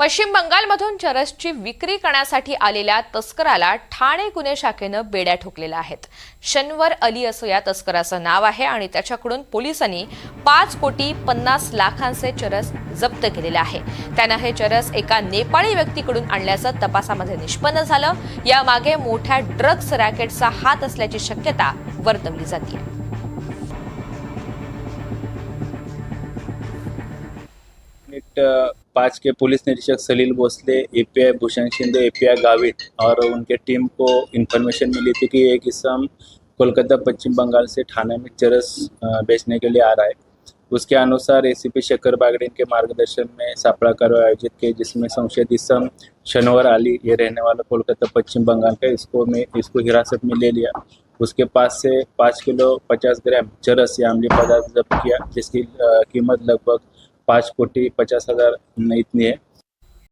पश्चिम बंगालमधून चरसची विक्री करण्यासाठी आलेल्या तस्कराला ठाणे गुन्हे शाखेनं बेड्या ठोकलेल्या आहेत. शनवर अली असं या तस्कराचं नाव आहे आणि त्याच्याकडून पोलिसांनी पाच कोटी पन्नास लाखांचे चरस जप्त केलेले आहे. त्यानं हे चरस एका नेपाळी व्यक्तीकडून आणल्याचं तपासामध्ये निष्पन्न झालं. यामागे मोठ्या ड्रग्स रॅकेटचा हात असल्याची शक्यता वर्तवली जाते. यूनिट पाँच के पुलिस निरीक्षक सलील भोसले एपीआई भूषण शिंदे एपीआई गावित और उनके टीम को इन्फॉर्मेशन मिली थी कि एक इसम कोलकाता, पश्चिम बंगाल से थाने में चरस बेचने के लिए आ रहा है। उसके अनुसार एसीपी शेखर बागड़े के मार्गदर्शन में सापड़ा कार्रवाई आयोजित की, जिसमें संशयित इसम शनवर अली ये रहने वाला कोलकाता, पश्चिम बंगाल का इसको में, इसको हिरासत में ले लिया। उसके पास से पाँच किलो पचास ग्राम चरस या अम्लीय पदार्थ जब्त किया, जिसकी कीमत लगभग पाच कोटी पचास हजार इतनी है